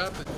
up.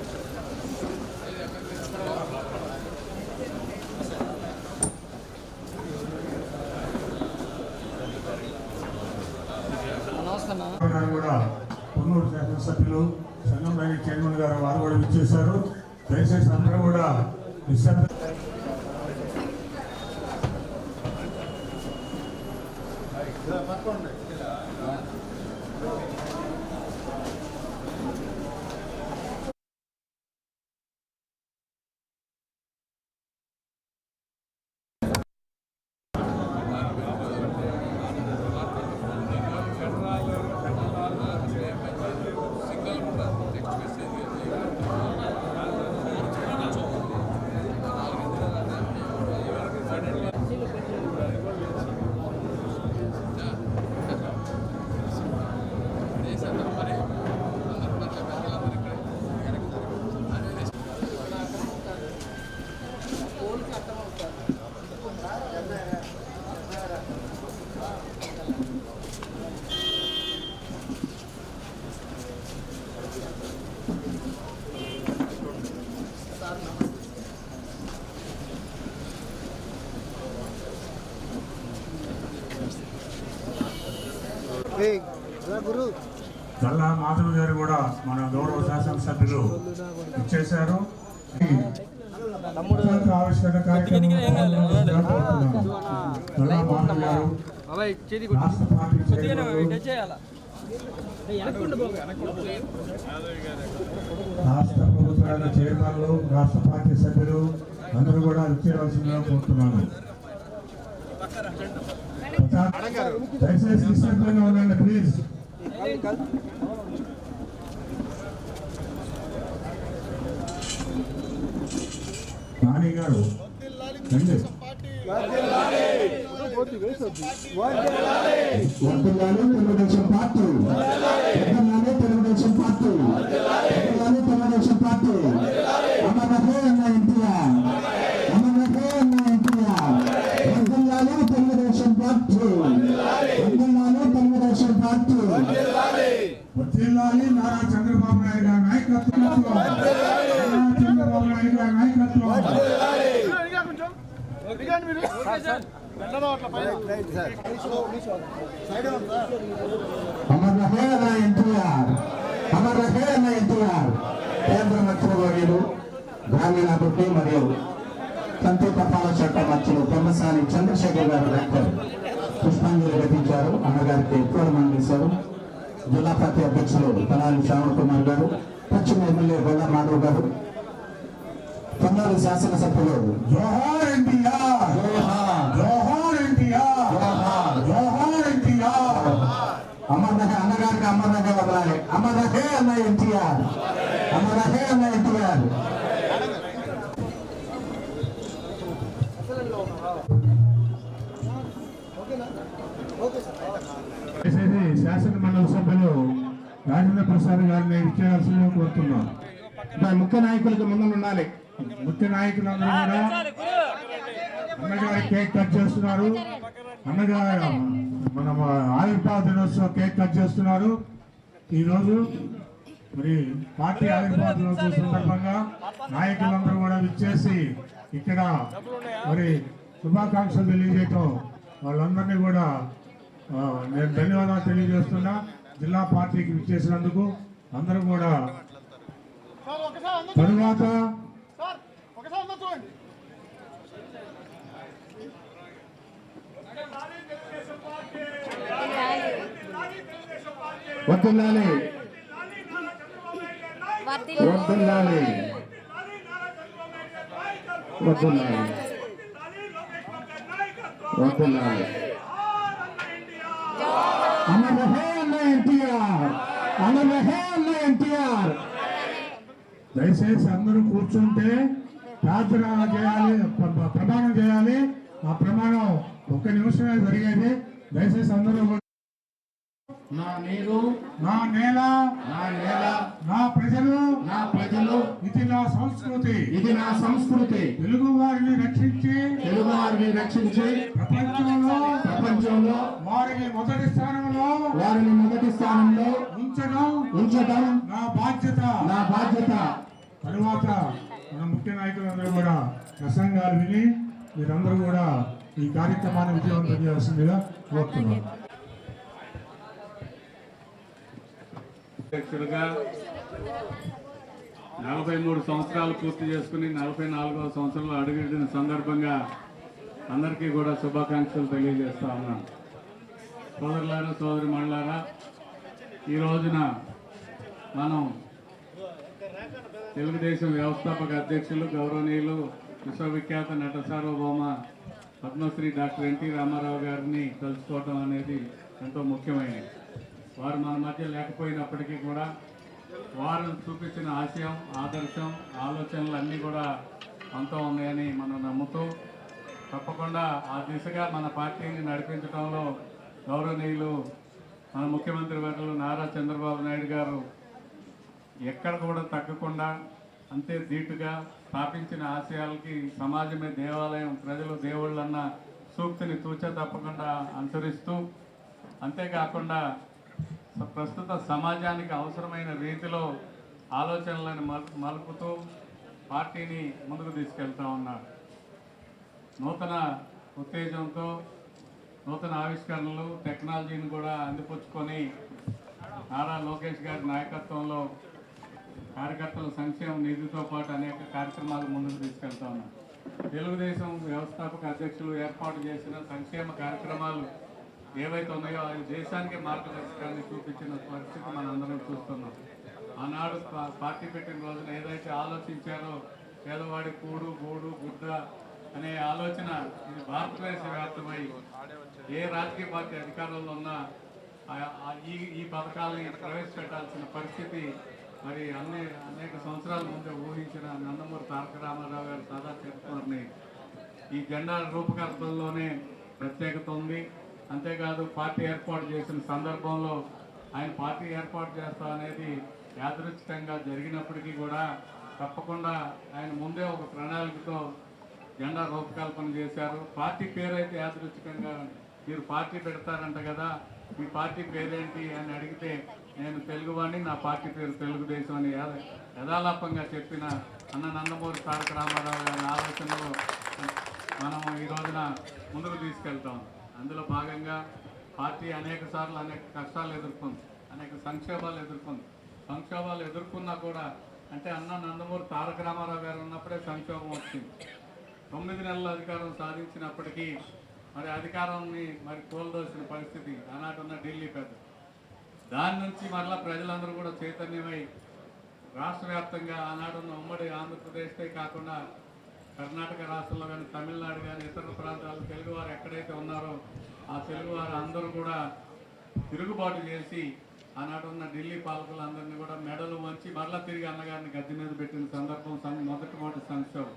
Galla Madhav గారు కూడా మన గౌరవ శాసనసభ్యులు ఇచ్చేశారు. ఆవిష్కరణ రాష్ట్ర ప్రభుత్వాల చైర్మన్లు రాష్ట్ర పార్టీ సభ్యులు అందరూ కూడా విచ్చేయవలసిందిగా కోరుతున్నాను. దయచేసి నిశ్శబ్దంగా ఉండండి ప్లీజ్. నాని గారు రండి. తెలుగుదేశం పార్టీ. అమరహే అన్న ఎన్టీఆర్ అమరహే అన్న ఎన్టీఆర్ కేంద్ర మంత్రివర్యులు గ్రామీణాభివృద్ధి మరియు తంతి తపాల చట్ట మంత్రులు పెమ్మసాని చంద్రశేఖర్ గారు డాక్టర్ పుష్పాంజలి ఘటించారు అన్నగారికి పూర్వమని చేశారు జిల్లా పార్టీ అధ్యక్షులు తనాలి శ్రావణ్ కుమార్ గారు పశ్చిమ ఎమ్మెల్యే గొల్ల మాధవ్ గారు పొన్నాడు శాసనసభ్యులు జోహార్ ఎన్టీఆర్. జోహార్ అమర్నహే అన్నగారికి అమర్నహే వదలాలి అమర్నహే అన్న ఎన్టీఆర్. అమర్నహే అన్న ఎన్టీఆర్. శాసన మండలి సభ్యులు రాజేంద్ర ప్రసాద్ గారిని ఇచ్చేయాల్సిందిగా కోరుతున్నాం. ముఖ్య నాయకులకు ముందు ఉండాలి. ముఖ్య నాయకులందరూ కూడా. అన్నగారి కేక్ కట్ చేస్తున్నారు. అన్నగారు మన ఆవిర్భావ దినోత్సవం కేక్ కట్ చేస్తున్నారు. ఈరోజు మరి పార్టీ ఆవిర్భావ దినోత్సవం సందర్భంగా నాయకులందరూ కూడా విచ్చేసి ఇక్కడ మరి శుభాకాంక్షలు తెలియజేయటం వాళ్ళందరినీ కూడా నేను ధన్యవాదాలు తెలియజేస్తున్నా. జిల్లా పార్టీకి విచ్చేసినందుకు అందరూ కూడా తరువాత వద్దులాలి వద్దులాలి వద్దులాలి వద్దులాలి అమరహే అన్న ఎన్టీఆర్. అమరహే అన్న ఎన్టీఆర్. దయచేసి అందరూ కూర్చుంటే ప్రార్థన చేయాలి ప్రమాణం చేయాలి. ఆ ప్రమాణం ఒక్క నిమిషమే జరిగేది. దయచేసి అందరూ నా నీరు నా నేల నా నేల నా ప్రజలు నా ప్రజలు ఇది నా సంస్కృతి. ఇది నా సంస్కృతి. తెలుగు వారిని రక్షించి తెలుగు వారిని రక్షించి ప్రపంచంలో ప్రపంచంలో వారిని మొదటి స్థానంలో వారిని మొదటి స్థానంలో ఉంచడం ఉంచడం నా బాధ్యత. నా బాధ్యత. తరువాత మన ముఖ్య నాయకులందరూ కూడా ప్రసంగాలు విని మీరందరూ కూడా ఈ కార్యక్రమాన్ని విజయవంతం చేయాల్సిందిగా కోరుతున్నాను అధ్యక్షుడిగా నలభై మూడు సంవత్సరాలు పూర్తి చేసుకుని నలభై నాలుగవ సంవత్సరంలో అడుగుడిన సందర్భంగా అందరికీ కూడా శుభాకాంక్షలు తెలియజేస్తా ఉన్నాను. సోదరులారా సోదరి మళ్ళారా ఈ రోజున మనం తెలుగుదేశం వ్యవస్థాపక అధ్యక్షులు గౌరవనీయులు విశ్వవిఖ్యాత నట సార్వభౌమ పద్మశ్రీ డాక్టర్ ఎన్టీ రామారావు గారిని కలుసుకోవటం అనేది ఎంతో ముఖ్యమైనది. వారు మన మధ్య లేకపోయినప్పటికీ కూడా వారు చూపించిన ఆశయం ఆదర్శం ఆలోచనలు అన్నీ కూడా అంతా ఉన్నాయని మనం నమ్ముతూ తప్పకుండా ఆ దిశగా మన పార్టీని నడిపించడంలో గౌరవనీయులు మన ముఖ్యమంత్రి వర్యులు నారా చంద్రబాబు నాయుడు గారు ఎక్కడ కూడా తగ్గకుండా అంతే ధీటుగా స్థాపించిన ఆశయాలకి సమాజమే దేవాలయం ప్రజలు దేవుళ్ళన్న సూక్తిని తూచ తప్పకుండా అనుసరిస్తూ అంతేకాకుండా ప్రస్తుత సమాజానికి అవసరమైన రీతిలో ఆలోచనలను మలుపుతూ పార్టీని ముందుకు తీసుకెళ్తా ఉన్నారు. నూతన ఉత్తేజంతో నూతన ఆవిష్కరణలు టెక్నాలజీని కూడా అందిపుచ్చుకొని నారా లోకేష్ గారి నాయకత్వంలో కార్యకర్తల సంక్షేమ నిధితో పాటు అనేక కార్యక్రమాలు ముందుకు తీసుకెళ్తా ఉన్నాం తెలుగుదేశం వ్యవస్థాపక అధ్యక్షులు ఏర్పాటు చేసిన సంక్షేమ కార్యక్రమాలు ఏవైతే ఉన్నాయో ఆ దేశానికి మార్గదర్శకాన్ని చూపించిన పరిస్థితి మనందరం చూస్తున్నాం. ఆనాడు పార్టీ పెట్టిన రోజున ఏదైతే ఆలోచించారో పేదవాడి కూడు గూడు గుడ్డ అనే ఆలోచన ఇది భారతదేశ వ్యాప్తమై ఏ రాజకీయ పార్టీ అధికారంలో ఉన్నా ఆ- ఈ ఈ పథకాలని ప్రవేశపెట్టాల్సిన పరిస్థితి మరి అన్ని అనేక సంవత్సరాల ముందే ఊహించిన నందమూరి తారక రామారావు గారు సదా చెప్తున్నారని ఈ జెండా రూపకల్పనలోనే ప్రత్యేకత ఉంది. అంతేకాదు పార్టీ ఏర్పాటు చేసిన సందర్భంలో ఆయన పార్టీ ఏర్పాటు చేస్తా అనేది యాదృచ్ఛికంగా జరిగినప్పటికీ కూడా తప్పకుండా ఆయన ముందే ఒక ప్రణాళికతో జెండా రూపకల్పన చేశారు. పార్టీ పేరు అయితే యాదృచ్ఛికంగా మీరు పార్టీ పెడతారంట కదా మీ పార్టీ పేరేంటి అని అడిగితే నేను తెలుగువాడిని నా పార్టీ పేరు తెలుగుదేశం అని యథాలాపంగా చెప్పిన అన్న నందమూరి తారక రామారావు గారి ఆలోచనలు మనం ఈ రోజున ముందుకు తీసుకెళ్తాం. అందులో భాగంగా పార్టీ అనేక సార్లు అనేక కష్టాలు ఎదుర్కొంది అనేక సంక్షోభాలు ఎదుర్కొంది. సంక్షోభాలు ఎదుర్కొన్నా కూడా అంటే అన్న నందమూరి తారక రామారావు గారు ఉన్నప్పుడే సంక్షోభం వచ్చింది. తొమ్మిది నెలల అధికారం సాధించినప్పటికీ మరి అధికారాన్ని మరి కోల్దోసిన పరిస్థితి ఆనాటి ఉన్న ఢిల్లీ పెద్ద. దాని నుంచి మరలా ప్రజలందరూ కూడా చైతన్యమై రాష్ట్ర వ్యాప్తంగా ఆనాడున్న ఉమ్మడి ఆంధ్రప్రదేశ్కే కాకుండా కర్ణాటక రాష్ట్రంలో కానీ తమిళనాడు కానీ ఇతర ప్రాంతాలు తెలుగువారు ఎక్కడైతే ఉన్నారో ఆ తెలుగువారు అందరూ కూడా తిరుగుబాటు చేసి ఆనాడు ఉన్న ఢిల్లీ పాలకులందరినీ కూడా మెడలు వంచి మరలా తిరిగి అన్నగారిని గద్దె మీద పెట్టిన సందర్భం సం- మొదటిమొదటి సంక్షోభం.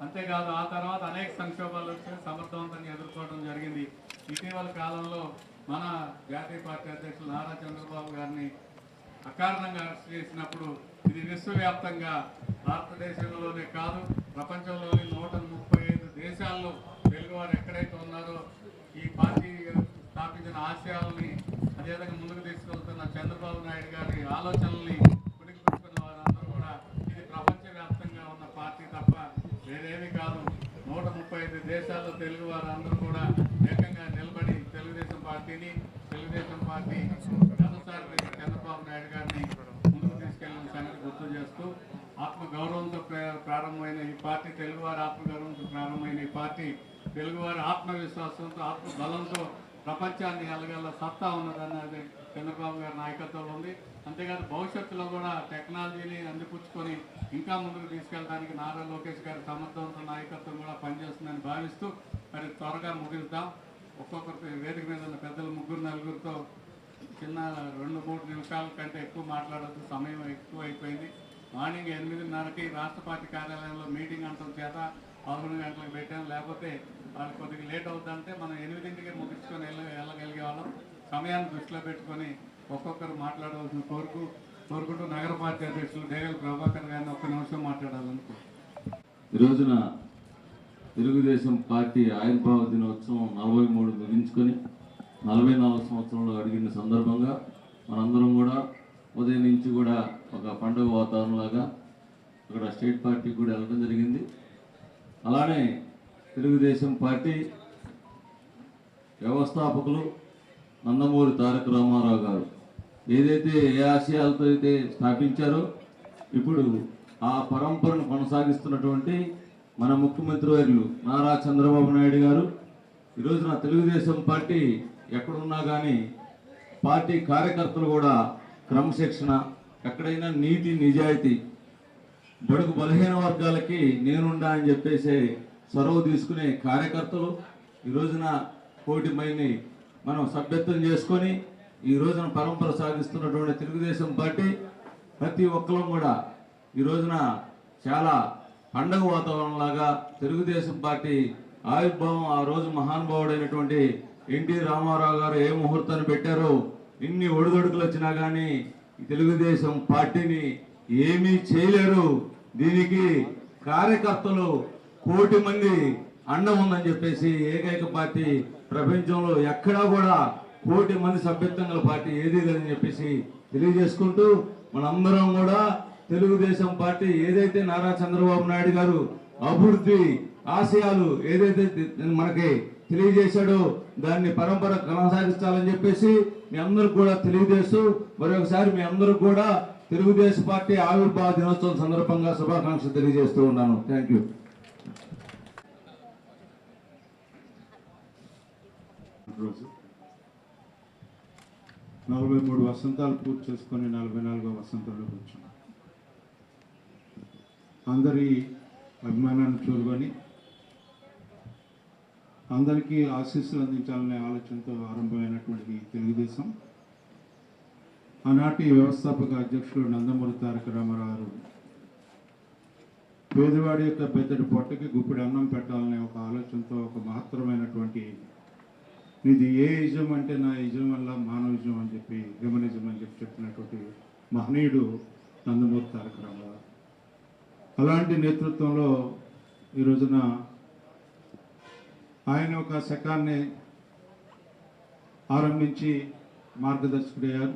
అంతేకాదు ఆ తర్వాత అనేక సంక్షోభాలు వచ్చి సమర్థవంతంగా ఎదుర్కోవడం జరిగింది. ఇటీవల కాలంలో మన జాతీయ పార్టీ అధ్యక్షులు నారా చంద్రబాబు గారిని అకారణంగా అరెస్ట్ చేసినప్పుడు ఇది విశ్వవ్యాప్తంగా భారతదేశంలోనే కాదు ప్రపంచంలోని నూట ముప్పై ఐదు దేశాల్లో తెలుగువారు ఎక్కడైతే ఉన్నారో ఈ పార్టీ స్థాపించిన ఆశయాలని అదేవిధంగా ముందుకు తీసుకెళ్తున్న చంద్రబాబు నాయుడు గారి ఆలోచనల్ని పుడికిపుచ్చుకున్న వారందరూ కూడా ఇది ప్రపంచవ్యాప్తంగా ఉన్న పార్టీ తప్ప వేరేమి కాదు. నూట ముప్పై ఐదు దేశాల్లో తెలుగు వారందరూ కూడా ఏకంగా నిలబడి తెలుగుదేశం పార్టీని తెలుగుదేశం పార్టీ జనసారి చంద్రబాబు నాయుడు గారిని ముందుకు తీసుకెళ్ళిన సంగతి గుర్తు చేస్తూ ఆత్మగౌరవంతో ప్రారంభమైన ఈ పార్టీ తెలుగువారి ఆత్మగౌరవంతో ప్రారంభమైన ఈ పార్టీ తెలుగువారి ఆత్మవిశ్వాసంతో ఆత్మ బలంతో ప్రపంచాన్ని ఎలగల సత్తా ఉన్నదన్నది చంద్రబాబు గారి నాయకత్వంలో ఉంది. అంతేకాదు భవిష్యత్తులో కూడా టెక్నాలజీని అందిపుచ్చుకొని ఇంకా ముందుకు తీసుకెళ్ళడానికి నారా లోకేష్ గారి సమర్థవంత నాయకత్వం కూడా పనిచేస్తుందని భావిస్తూ మరి త్వరగా ముగిద్దాం. ఒక్కొక్కరి వేదిక మీద ఉన్న పెద్దలు ముగ్గురు నలుగురితో చిన్న రెండు మూడు నిమిషాల కంటే ఎక్కువ మాట్లాడద్దు. సమయం ఎక్కువ అయిపోయింది మార్నింగ్ ఎనిమిదిన్నరకి రాష్ట్ర పార్టీ కార్యాలయంలో మీటింగ్ అంటాం చేత పదకొండు గంటలకు పెట్టాం. లేకపోతే వాళ్ళు కొద్దిగా లేట్ అవుతుందంటే మనం ఎనిమిదింటికి ముగించుకొని వెళ్ళ వెళ్ళగలిగే వాళ్ళం. సమయాన్ని దృష్టిలో పెట్టుకొని ఒక్కొక్కరు మాట్లాడవలసిన కోరుకు కోరుకుంటూ నగర పార్టీ అధ్యక్షులు డేగల ప్రభాకర్ గారిని ఒక్క నిమిషం మాట్లాడాలనుకో. ఈ రోజున తెలుగుదేశం పార్టీ ఆవిర్భావ దినోత్సవం నలభై మూడు ముగించుకొని నలభై నాలుగు సంవత్సరంలో అడిగిన సందర్భంగా మనందరం కూడా ఉదయం నుంచి కూడా ఒక పండుగ వాతావరణంలాగా ఇక్కడ స్టేట్ పార్టీకి కూడా వెళ్ళడం జరిగింది. అలానే తెలుగుదేశం పార్టీ వ్యవస్థాపకులు నందమూరి తారక రామారావు గారు ఏదైతే ఏ ఆశయాలతో అయితే స్థాపించారో ఇప్పుడు ఆ పరంపరను కొనసాగిస్తున్నటువంటి మన ముఖ్యమంత్రి వర్యులు నారా చంద్రబాబు నాయుడు గారు ఈరోజు నా తెలుగుదేశం పార్టీ ఎక్కడున్నా కానీ పార్టీ కార్యకర్తలు కూడా క్రమశిక్షణ ఎక్కడైనా నీతి నిజాయితీ బడుగు బలహీన వర్గాలకి నేనుండా అని చెప్పేసి చొరవ తీసుకునే కార్యకర్తలు ఈ రోజున కోటి మైని మనం సభ్యత్వం చేసుకొని ఈ రోజున పరంపర సాగిస్తున్నటువంటి తెలుగుదేశం పార్టీ ప్రతి ఒక్కరూ కూడా ఈ రోజున చాలా పండగ వాతావరణం లాగా తెలుగుదేశం పార్టీ ఆవిర్భావం ఆ రోజు మహానుభావుడైనటువంటి ఎన్టీ రామారావు గారు ఏ ముహూర్తాన్ని పెట్టారో ఇన్ని ఒడిదొడుకులు వచ్చినా కానీ తెలుగుదేశం పార్టీని ఏమీ చేయలేరు. దీనికి కార్యకర్తలు కోటి మంది అండం ఉందని చెప్పేసి ఏకైక పార్టీ ప్రపంచంలో ఎక్కడా కూడా కోటి మంది సభ్యత్వం గల పార్టీ ఏదీ లేదని చెప్పేసి తెలియజేసుకుంటూ మనందరం కూడా తెలుగుదేశం పార్టీ ఏదైతే నారా చంద్రబాబు నాయుడు గారు అభివృద్ధి ఆశయాలు ఏదైతే మనకి తెలియజేశాడు. దాన్ని పరంపర కొనసాగించాలని చెప్పేసి మీ అందరూ కూడా తెలియజేస్తూ మరొకసారి మీ అందరూ కూడా తెలుగుదేశం పార్టీ ఆవిర్భావ దినోత్సవం సందర్భంగా శుభాకాంక్షలు తెలియజేస్తూ ఉన్నాను. థ్యాంక్ యూ నలభై మూడు వసంతాలు పూర్తి చేసుకొని నలభై నాలుగో వసంతంలోకి వచ్చాం అందరి అభిమానాన్ని చూరుకొని అందరికీ ఆశీస్సులు అందించాలనే ఆలోచనతో ఆరంభమైనటువంటి తెలుగుదేశం. ఆనాటి వ్యవస్థాపక అధ్యక్షుడు నందమూరి తారక రామారావు గారు పేదవాడి యొక్క పెద్దటి పొట్టకి గుప్పిడి అన్నం పెట్టాలనే ఒక ఆలోచనతో ఒక మహత్తరమైనటువంటి ఇది ఏ యజం అంటే నా ఇజం వల్ల మానవిజం అని చెప్పి హ్యూమనిజం అని చెప్పి చెప్పినటువంటి మహనీయుడు నందమూరి తారక రామారావు. అలాంటి నేతృత్వంలో ఈ రోజున ఆయన ఒక శకాన్ని ఆరంభించి మార్గదర్శకుడయ్యారు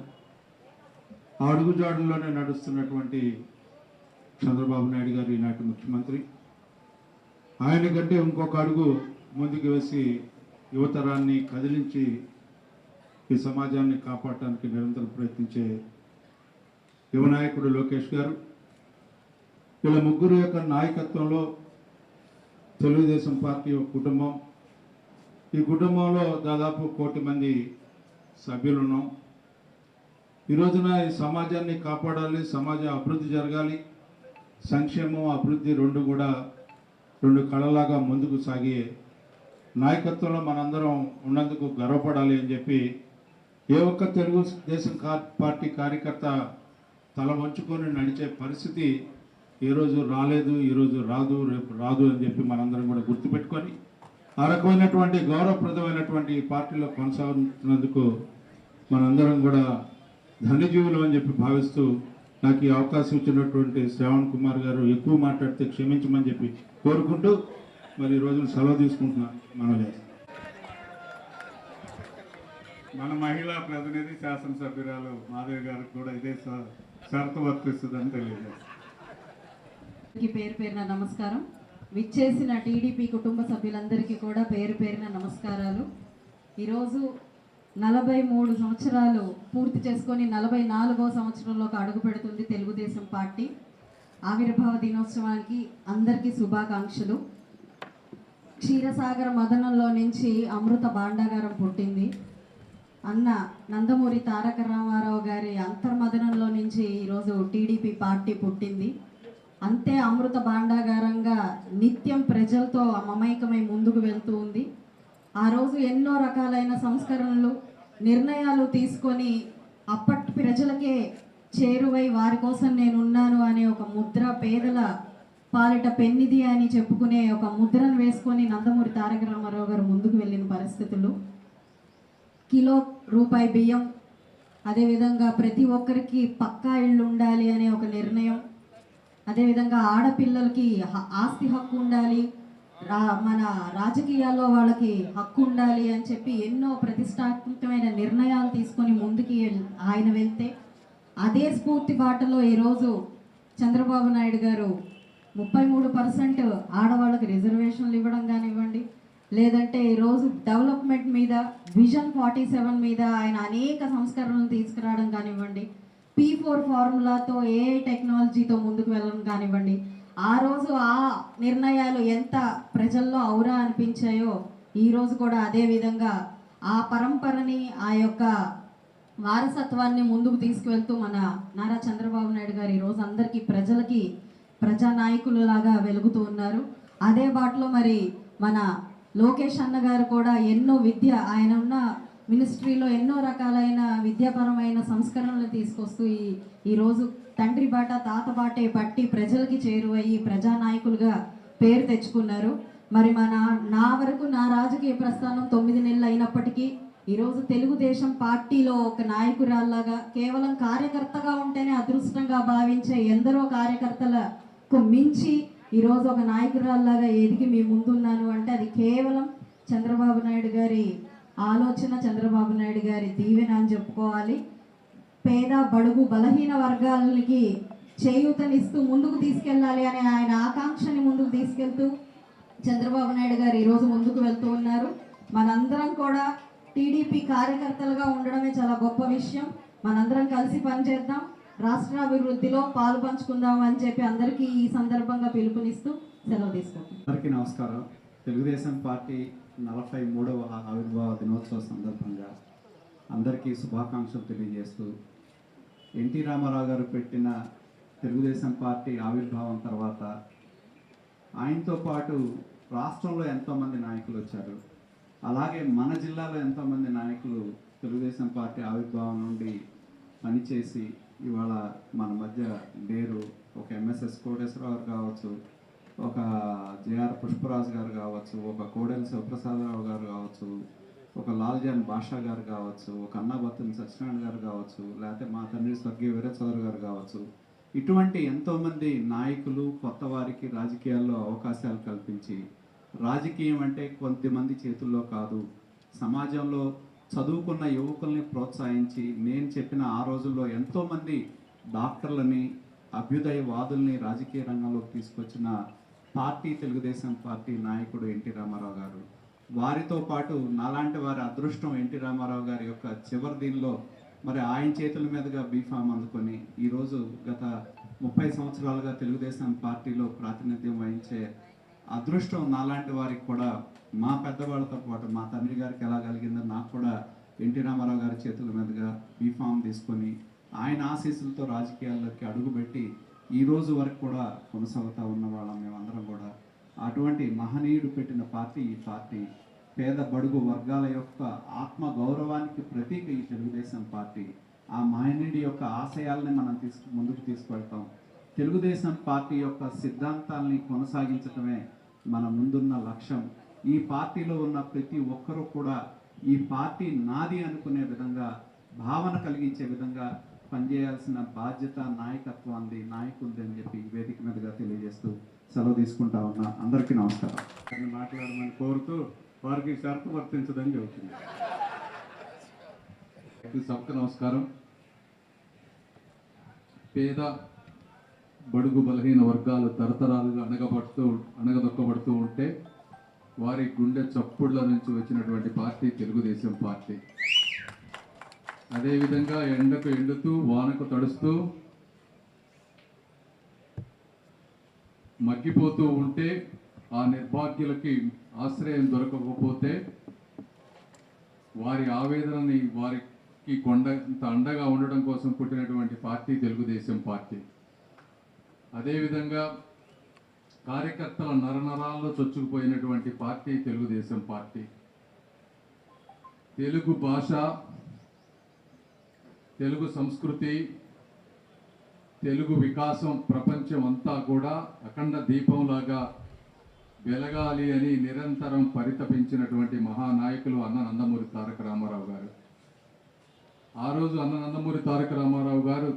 ఆ అడుగుజాడుల్లోనే నడుస్తున్నటువంటి చంద్రబాబు నాయుడు గారు ఈనాటి ముఖ్యమంత్రి. ఆయన కంటే ఇంకొక అడుగు ముందుకు వేసి యువతరాన్ని కదిలించి ఈ సమాజాన్ని కాపాడటానికి నిరంతరం ప్రయత్నించే యువనాయకుడు లోకేష్ గారు. వీళ్ళ ముగ్గురు యొక్క నాయకత్వంలో తెలుగుదేశం పార్టీ కుటుంబం. ఈ కుటుంబంలో దాదాపు కోటి మంది సభ్యులు ఉన్నాం ఈ రోజున ఈ సమాజాన్ని కాపాడాలి సమాజం అభివృద్ధి జరగాలి. సంక్షేమం అభివృద్ధి రెండు కూడా రెండు కళలాగా ముందుకు సాగే నాయకత్వంలో మనందరం ఉన్నందుకు గర్వపడాలి అని చెప్పి ఏ ఒక్క తెలుగుదేశం కా- పార్టీ కార్యకర్త తల వంచుకొని నడిచే పరిస్థితి ఏ రోజు రాలేదు ఈరోజు రాదు రేపు రాదు అని చెప్పి మనందరం కూడా గుర్తుపెట్టుకొని ఆ రకమైనటువంటి గౌరవప్రదమైనటువంటి పార్టీలో కొనసాగుతున్నందుకు మనందరం కూడా ధన్యజీవులు అని చెప్పి భావిస్తూ నాకు ఈ అవకాశం ఇచ్చినటువంటి శ్రావణ్ కుమార్ గారు ఎక్కువ మాట్లాడితే క్షమించమని చెప్పి కోరుకుంటూ మరి ఈ రోజున సెలవు తీసుకుంటున్నాను మనం మన మహిళా ప్రతినిధి శాసనసభ్యురాలు మాధవి గారికి కూడా ఇదే షరతు వర్తిస్తుందని తెలియజేస్తాను. కి పేరు పేరున నమస్కారం. విచ్చేసిన టీడీపీ కుటుంబ సభ్యులందరికీ కూడా పేరు పేరిన నమస్కారాలు. ఈరోజు నలభై మూడు సంవత్సరాలు పూర్తి చేసుకొని నలభై నాలుగో సంవత్సరంలోకి అడుగు పెడుతుంది తెలుగుదేశం పార్టీ. ఆవిర్భావ దినోత్సవానికి అందరికీ శుభాకాంక్షలు. క్షీరసాగర మదనంలో నుంచి అమృత భాండాగారం పుట్టింది. అన్న నందమూరి తారక రామారావు గారి అంతర్మదనంలో నుంచి ఈరోజు టీడీపీ పార్టీ పుట్టింది. అంతే అమృత భాండాగారంగా నిత్యం ప్రజలతో మమైకమై ముందుకు వెళ్తూ ఉంది. ఆ రోజు ఎన్నో రకాలైన సంస్కరణలు నిర్ణయాలు తీసుకొని అప్పటి ప్రజలకే చేరువై వారి కోసం నేను ఉన్నాను అనే ఒక ముద్ర పేదల పాలిట పెన్నిది అని చెప్పుకునే ఒక ముద్రను వేసుకొని నందమూరి తారక రామారావు గారు ముందుకు వెళ్ళిన పరిస్థితులు. కిలో రూపాయి బియ్యం అదేవిధంగా ప్రతి ఒక్కరికి పక్కా ఇళ్ళు ఉండాలి అనే ఒక నిర్ణయం అదేవిధంగా ఆడపిల్లలకి ఆస్తి హక్కు ఉండాలి. రా మన రాజకీయాల్లో వాళ్ళకి హక్కు ఉండాలి అని చెప్పి ఎన్నో ప్రతిష్టాత్మకమైన నిర్ణయాలు తీసుకొని ముందుకి ఆయన వెళ్తే అదే స్ఫూర్తి బాటలో ఈరోజు చంద్రబాబు నాయుడు గారు ముప్పై మూడు పర్సెంట్ ఆడవాళ్ళకి రిజర్వేషన్లు ఇవ్వడం కానివ్వండి లేదంటే ఈరోజు డెవలప్మెంట్ మీద విజన్ ఫార్టీ సెవెన్ మీద ఆయన అనేక సంస్కరణలు తీసుకురావడం కానివ్వండి పీ ఫోర్ ఫార్ములాతో ఏ టెక్నాలజీతో ముందుకు వెళ్ళడం కానివ్వండి. ఆ రోజు ఆ నిర్ణయాలు ఎంత ప్రజల్లో ఔరా అనిపించాయో ఈ రోజు కూడా అదే విధంగా ఆ పరంపరని ఆ యొక్క వారసత్వాన్ని ముందుకు తీసుకువెళ్తూ మన నారా చంద్రబాబు నాయుడు గారు ఈరోజు అందరికీ ప్రజలకి ప్రజానాయకులలాగా వెలుగుతూ ఉన్నారు. అదే బాటలో మరి మన లోకేష్ అన్న గారు కూడా ఎన్నో విద్య ఆయన ఉన్న మినిస్ట్రీలో ఎన్నో రకాలైన విద్యాపరమైన సంస్కరణలు తీసుకొస్తూ ఈ ఈరోజు తండ్రి బాట తాత బాటే పట్టి ప్రజలకి చేరువయ్యి ప్రజానాయకులుగా పేరు తెచ్చుకున్నారు. మరి మన నా వరకు నా రాజకీయ ప్రస్థానం తొమ్మిది నెలలు అయినప్పటికీ ఈరోజు తెలుగుదేశం పార్టీలో ఒక నాయకురాల్లాగా కేవలం కార్యకర్తగా ఉంటేనే అదృష్టంగా భావించే ఎందరో కార్యకర్తలకు మించి ఈరోజు ఒక నాయకురాల్లాగా ఎదిగి మీ ముందున్నాను. అంటే అది కేవలం చంద్రబాబు నాయుడు గారి ఆలోచన చంద్రబాబు నాయుడు గారి దీవెన అని చెప్పుకోవాలి. పేద బడుగు బలహీన వర్గాలకి చేయూతనిస్తూ ముందుకు తీసుకెళ్ళాలి అనే ఆయన ఆకాంక్షని ముందుకు తీసుకెళ్తూ చంద్రబాబు నాయుడు గారు ఈరోజు ముందుకు వెళ్తూ ఉన్నారు. మనందరం కూడా టీడీపీ కార్యకర్తలుగా ఉండడమే చాలా గొప్ప విషయం. మనందరం కలిసి పనిచేద్దాం. రాష్ట్రాభివృద్ధిలో పాలు పంచుకుందాం అని చెప్పి అందరికీ ఈ సందర్భంగా పిలుపునిస్తూ సెలవు తీసుకుంటాం అందరికీ నమస్కారం. తెలుగుదేశం పార్టీ నలభై మూడవ ఆవిర్భావ దినోత్సవ సందర్భంగా అందరికీ శుభాకాంక్షలు తెలియజేస్తూ ఎన్టీ రామారావు గారు పెట్టిన తెలుగుదేశం పార్టీ ఆవిర్భావం తర్వాత ఆయనతో పాటు రాష్ట్రంలో ఎంతోమంది నాయకులు వచ్చారు. అలాగే మన జిల్లాలో ఎంతోమంది నాయకులు తెలుగుదేశం పార్టీ ఆవిర్భావం నుండి పనిచేసి ఇవాళ మన మధ్య లేరు. ఒక ఎంఎస్ఎస్ కోటేశ్వరరావు గారు కావచ్చు ఒక జేఆర్ పుష్పరాజు గారు కావచ్చు ఒక కోడెల శివప్రసాదరావు గారు కావచ్చు ఒక లాల్జాన్ బాషా గారు కావచ్చు ఒక అన్నాబత్తుని సత్యనారాయణ గారు కావచ్చు లేకపోతే మా తండ్రి స్వర్గీయ వీరచౌదరి గారు కావచ్చు. ఇటువంటి ఎంతోమంది నాయకులు కొత్త వారికి రాజకీయాల్లో అవకాశాలు కల్పించి రాజకీయం అంటే కొంతమంది చేతుల్లో కాదు సమాజంలో చదువుకున్న యువకుల్ని ప్రోత్సహించి నేను చెప్పిన ఆ రోజుల్లో ఎంతోమంది డాక్టర్లని అభ్యుదయవాదుల్ని రాజకీయ రంగంలోకి తీసుకొచ్చిన పార్టీ తెలుగుదేశం పార్టీ నాయకుడు ఎన్టీ రామారావు గారు. వారితో పాటు నాలాంటి వారి అదృష్టం ఎన్టీ రామారావు గారి యొక్క చివరి దీనిలో మరి ఆయన చేతుల మీదుగా బీఫామ్ అందుకొని ఈరోజు గత ముప్పై సంవత్సరాలుగా తెలుగుదేశం పార్టీలో ప్రాతినిధ్యం వహించే అదృష్టం నాలాంటి వారికి కూడా మా పెద్దవాళ్ళతో పాటు మా తండ్రి గారికి ఎలా కలిగిందో నాకు కూడా ఎన్టీ రామారావు గారి చేతుల మీదుగా బీఫామ్ తీసుకొని ఆయన ఆశీస్సులతో రాజకీయాల్లోకి అడుగుపెట్టి ఈ రోజు వరకు కూడా కొనసాగుతూ ఉన్న వాళ్ళం మేమందరం కూడా. అటువంటి మహనీయుడు పెట్టిన పార్టీ ఈ పార్టీ పేద బడుగు వర్గాల యొక్క ఆత్మ గౌరవానికి ప్రతీక ఈ తెలుగుదేశం పార్టీ. ఆ మహనీయుడి యొక్క ఆశయాల్ని మనం తీసుకు ముందుకు తీసుకెళ్తాం. తెలుగుదేశం పార్టీ యొక్క సిద్ధాంతాల్ని కొనసాగించటమే మన ముందున్న లక్ష్యం. ఈ పార్టీలో ఉన్న ప్రతి ఒక్కరూ కూడా ఈ పార్టీ నాది అనుకునే విధంగా భావన కలిగించే విధంగా పనిచేయాల్సిన బాధ్యత నాయకత్వాన్ని నాయకులది అని చెప్పి వేదిక మీదుగా తెలియజేస్తూ సెలవు తీసుకుంటా ఉన్నా. అందరికీ నమస్కారం. మాట్లాడమని కోరుతూ వారికి షరతు వర్తించదని చెబుతుంది సభకు నమస్కారం. పేద బడుగు బలహీన వర్గాలు తరతరాలుగా అణగబడుతూ అణగదొక్కబడుతూ ఉంటే వారి గుండె చప్పుళ్ళ నుంచి వచ్చినటువంటి పార్టీ తెలుగుదేశం పార్టీ. అదేవిధంగా ఎండకు ఎండుతూ వానకు తడుస్తూ మగ్గిపోతూ ఉంటే ఆ నిర్భాగ్యులకి ఆశ్రయం దొరకకపోతే వారి ఆవేదనని వారికి కొండ అండగా ఉండడం కోసం పుట్టినటువంటి పార్టీ తెలుగుదేశం పార్టీ. అదేవిధంగా కార్యకర్తల నరనరాల్లో చొచ్చుకుపోయినటువంటి పార్టీ తెలుగుదేశం పార్టీ. తెలుగు భాష తెలుగు సంస్కృతి తెలుగు వికాసం ప్రపంచం అంతా కూడా అఖండ దీపంలాగా వెలగాలి అని నిరంతరం పరితపించినటువంటి మహానాయకులు అన్న నందమూరి తారక రామారావు గారు. ఆ రోజు అన్న నందమూరి తారక రామారావు గారు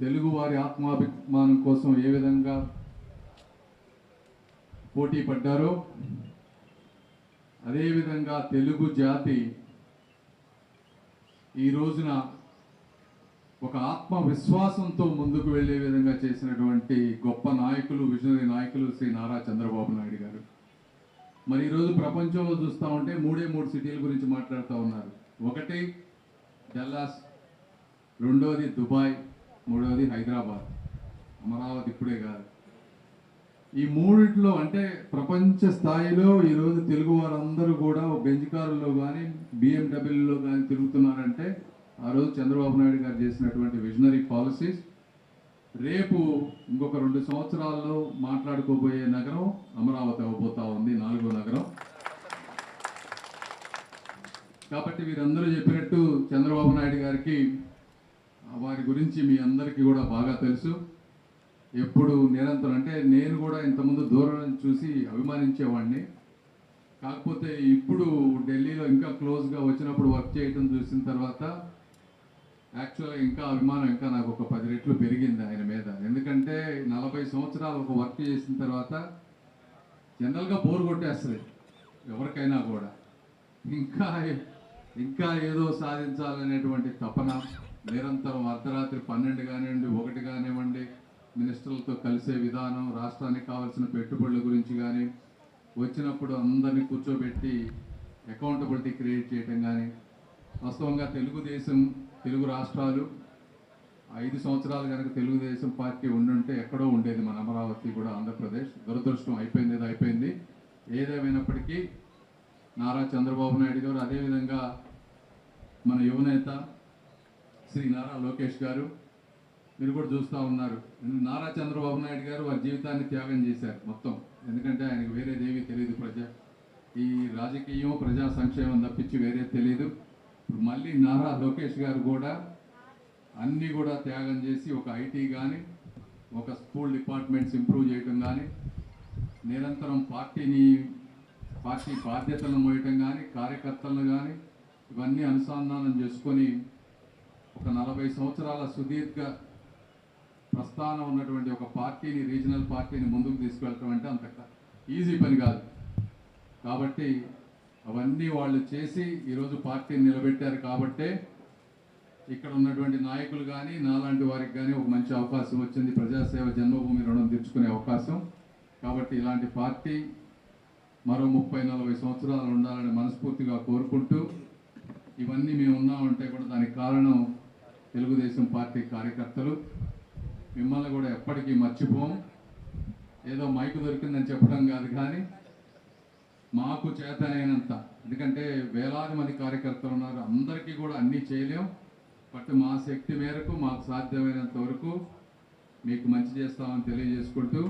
తెలుగు వారి ఆత్మాభిమానం కోసం ఏ విధంగా పోటీ పడ్డారో అదేవిధంగా తెలుగు జాతి ఈ రోజున ఒక ఆత్మ విశ్వాసంతో ముందుకు వెళ్ళే విధంగా చేసినటువంటి గొప్ప నాయకులు విజనరీ నాయకులు శ్రీ నారా చంద్రబాబు నాయుడు గారు. మరి ఈరోజు ప్రపంచంలో చూస్తూ ఉంటే మూడే మూడు సిటీల గురించి మాట్లాడుతూ ఉన్నారు. ఒకటి డల్లాస్ రెండోది దుబాయ్ మూడోది హైదరాబాద్. అమరావతి ఇప్పుడే కాదు. ఈ మూడిట్లో అంటే ప్రపంచ స్థాయిలో ఈరోజు తెలుగు వారందరూ కూడా బెంజ్ కారుల్లో కానీ బిఎండబ్ల్యూలో కానీ తిరుగుతున్నారంటే ఆ రోజు చంద్రబాబు నాయుడు గారు చేసినటువంటి విజనరీ పాలసీస్ రేపు ఇంకొక రెండు సంవత్సరాల్లో మాట్లాడుకోబోయే నగరం అమరావతి అవబోతా ఉంది నాలుగో నగరం. కాబట్టి వీరందరూ చెప్పినట్టు చంద్రబాబు నాయుడు గారికి వారి గురించి మీ అందరికీ కూడా బాగా తెలుసు. ఎప్పుడు నిరంతరం అంటే నేను కూడా ఇంతకుముందు దూరం చూసి అభిమానించేవాడిని. కాకపోతే ఇప్పుడు ఢిల్లీలో ఇంకా క్లోజ్గా వచ్చినప్పుడు వర్క్ చేయటం చూసిన తర్వాత యాక్చువల్గా ఇంకా అభిమానం ఇంకా నాకు ఒక పది రెట్లు పెరిగింది ఆయన మీద. ఎందుకంటే నలభై సంవత్సరాలు ఒక వర్క్ చేసిన తర్వాత జనరల్గా బోర్ కొట్టేస్తుంది ఎవరికైనా కూడా. ఇంకా ఇంకా ఏదో సాధించాలనేటువంటి తపన నిరంతరం అర్ధరాత్రి పన్నెండు కానివ్వండి ఒకటి కానివ్వండి మినిస్టర్లతో కలిసే విధానం రాష్ట్రానికి కావాల్సిన పెట్టుబడుల గురించి కానీ వచ్చినప్పుడు అందరినీ కూర్చోబెట్టి అకౌంటబిలిటీ క్రియేట్ చేయటం కానీ వాస్తవంగా తెలుగుదేశం తెలుగు రాష్ట్రాలు ఐదు సంవత్సరాలు కనుక తెలుగుదేశం పార్టీ ఉండుంటే ఎక్కడో ఉండేది మన అమరావతి కూడా ఆంధ్రప్రదేశ్. దురదృష్టం అయిపోయింది ఏదో అయిపోయింది. ఏదేమైనప్పటికీ నారా చంద్రబాబు నాయుడు గారు అదేవిధంగా మన యువనేత శ్రీ నారా లోకేష్ గారు మీరు కూడా చూస్తూ ఉన్నారు. నారా చంద్రబాబు నాయుడు గారు వారి జీవితాన్ని త్యాగం చేశారు మొత్తం. ఎందుకంటే ఆయనకు వేరేదేమీ తెలియదు ప్రజా. ఈ రాజకీయం ప్రజా సంక్షేమం తప్పించి వేరే తెలియదు ఇప్పుడు మళ్ళీ నారా లోకేష్ గారు కూడా అన్నీ కూడా త్యాగం చేసి ఒక ఐటీ కానీ ఒక స్కూల్ డిపార్ట్మెంట్స్ ఇంప్రూవ్ చేయటం కానీ నిరంతరం పార్టీని పార్టీ బాధ్యతలను మోయటం కానీ కార్యకర్తలను కానీ ఇవన్నీ అనుసంధానం చేసుకొని ఒక నలభై సంవత్సరాల సుదీర్ఘ ప్రస్థానం ఉన్నటువంటి ఒక పార్టీని రీజనల్ పార్టీని ముందుకు తీసుకెళ్ళటం అంటే అంత ఈజీ పని కాదు. కాబట్టి అవన్నీ వాళ్ళు చేసి ఈరోజు పార్టీని నిలబెట్టారు కాబట్టే ఇక్కడ ఉన్నటువంటి నాయకులు కానీ నాలాంటి వారికి కానీ ఒక మంచి అవకాశం వచ్చింది. ప్రజాసేవ జన్మభూమి రుణం తీర్చుకునే అవకాశం. కాబట్టి ఇలాంటి పార్టీ మరో ముప్పై నలభై సంవత్సరాలు ఉండాలని మనస్ఫూర్తిగా కోరుకుంటూ ఇవన్నీ మేము ఉన్నామంటే కూడా దానికి కారణం తెలుగుదేశం పార్టీ కార్యకర్తలు. మిమ్మల్ని కూడా ఎప్పటికీ మర్చిపోం. ఏదో మైకు దొరికిందని చెప్పడం కాదు కానీ మాకు చేతనైనంత. ఎందుకంటే వేలాది మంది కార్యకర్తలు ఉన్నారు. అందరికీ కూడా అన్నీ చేయలేం. బట్ మా శక్తి మేరకు మాకు సాధ్యమైనంత వరకు మీకు మంచి చేస్తామని తెలియజేసుకుంటూ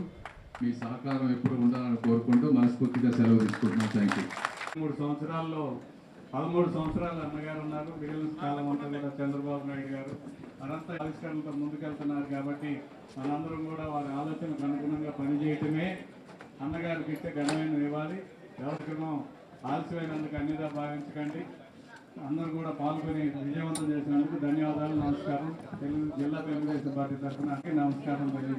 మీ సహకారం ఎప్పుడు ఉండాలని కోరుకుంటూ మనస్ఫూర్తిగా సెలవు తీసుకుంటున్నాం. థ్యాంక్ యూ మూడు సంవత్సరాల్లో పదమూడు సంవత్సరాలు అన్నగారు ఉన్నారు. మిగిలిన కాలం అంతా కూడా చంద్రబాబు నాయుడు గారు. వారంతా ఆవిష్కరణతో ముందుకెళ్తున్నారు కాబట్టి మనందరం కూడా వారి ఆలోచనకు అనుగుణంగా పనిచేయటమే అన్నగారికి ఇస్తే ఘనమైన ఇవ్వాలి ఎవరికైనా ఆలస్యమైనందుకు అన్నిదా భావించకండి. అందరూ కూడా పాల్గొని విజయవంతం చేసినందుకు ధన్యవాదాలు నమస్కారం. తెలుగు జిల్లా తెలుగుదేశం పార్టీ తరఫున నమస్కారం.